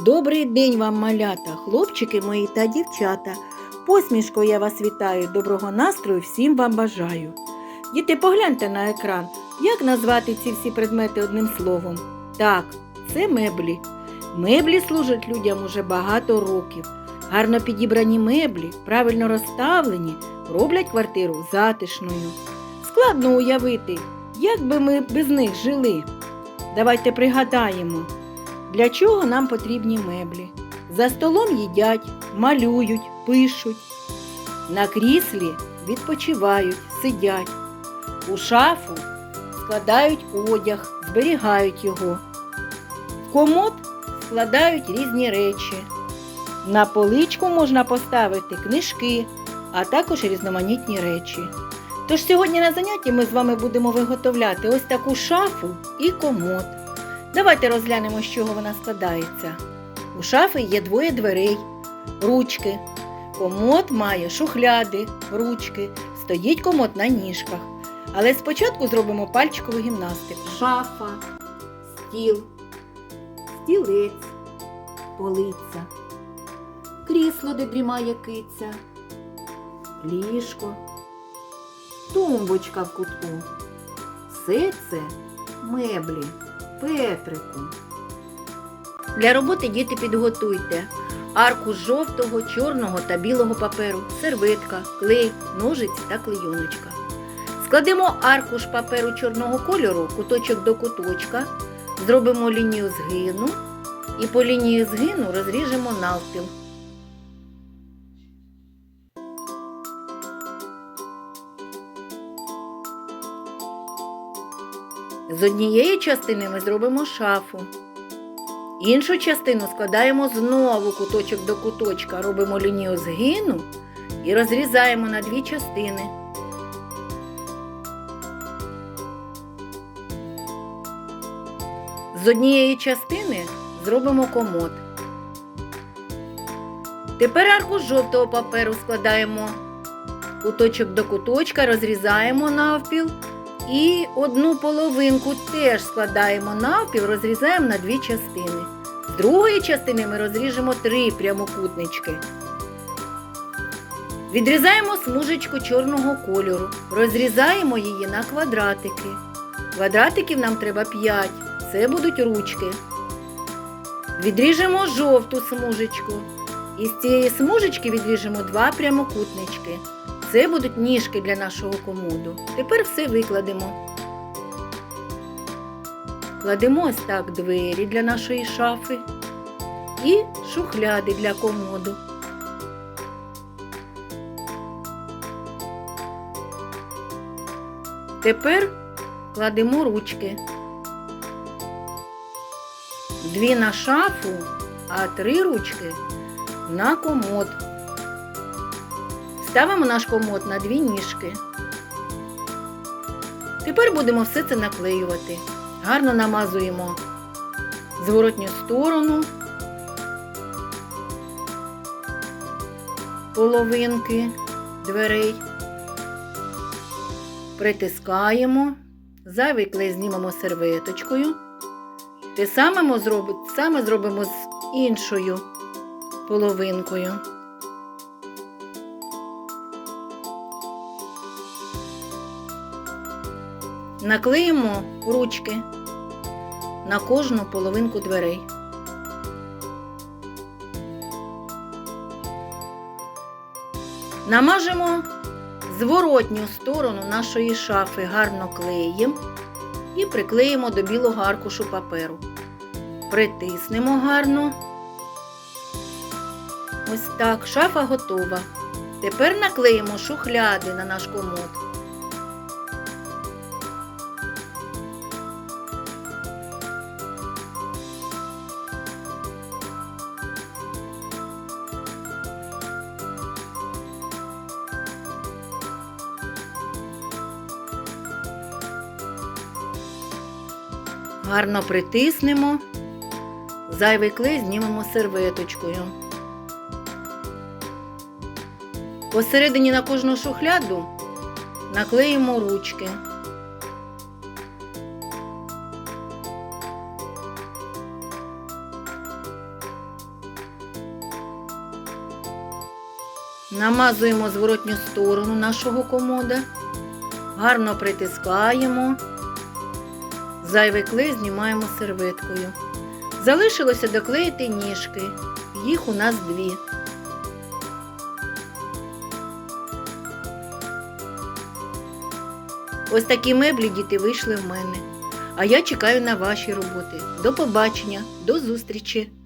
Добрий день вам, малята, хлопчики мої та дівчата. Посмішкою я вас вітаю, доброго настрою всім вам бажаю. Діти, погляньте на екран, як назвати ці всі предмети одним словом. Так, це меблі. Меблі служать людям уже багато років. Гарно підібрані меблі, правильно розставлені, роблять квартиру затишною. Складно уявити, як би ми без них жили. Давайте пригадаємо. Для чого нам потрібні меблі? За столом їдять, малюють, пишуть. На кріслі відпочивають, сидять. У шафу складають одяг, зберігають його. В комод складають різні речі. На поличку можна поставити книжки, а також різноманітні речі. Тож сьогодні на занятті ми з вами будемо виготовляти ось таку шафу і комод. Давайте розглянемо, з чого вона складається. У шафи є двоє дверей, ручки. Комод має шухляди, ручки, стоїть комод на ніжках. Але спочатку зробимо пальчикову гімнастику. Шафа, стіл, стілець, полиця, крісло, де дрімає киця, ліжко, тумбочка в кутку. Все це меблі. Петрику. Для роботи діти підготуйте аркуш жовтого, чорного та білого паперу, серветка, клей, ножиці та клейоночка. Складемо аркуш паперу чорного кольору, куточок до куточка, зробимо лінію згину і по лінії згину розріжемо навпіл. З однієї частини ми зробимо шафу. Іншу частину складаємо знову куточок до куточка, робимо лінію згину і розрізаємо на дві частини. З однієї частини зробимо комод. Тепер аркуш жовтого паперу складаємо куточок до куточка, розрізаємо навпіл. І одну половинку теж складаємо навпіл, розрізаємо на дві частини. З другої частини ми розріжемо три прямокутнички. Відрізаємо смужечку чорного кольору, розрізаємо її на квадратики. Квадратиків нам треба 5, це будуть ручки. Відріжемо жовту смужечку. І з цієї смужечки відріжемо два прямокутнички. Це будуть ніжки для нашого комоду. Тепер все викладемо. Кладемо ось так двері для нашої шафи і шухляди для комоду. Тепер кладемо ручки. Дві на шафу, а три ручки на комод. Ставимо наш комод на дві ніжки. Тепер будемо все це наклеювати. Гарно намазуємо зворотню сторону, половинки дверей, притискаємо, зайвий клей знімемо серветочкою. Те саме зробимо, з іншою половинкою. Наклеїмо ручки на кожну половинку дверей. Намажемо зворотню сторону нашої шафи гарно клеєм і приклеїмо до білого аркушу паперу. Притиснемо гарно. Ось так, шафа готова. Тепер наклеїмо шухляди на наш комод. гарно притиснемо, зайвий клей знімемо серветочкою. Посередині на кожну шухляду наклеїмо ручки. Намазуємо зворотню сторону нашого комода, гарно притискаємо. Зайвий клей знімаємо серветкою. Залишилося доклеїти ніжки. Їх у нас дві. Ось такі меблі діти вийшли в мене. А я чекаю на ваші роботи. До побачення, до зустрічі!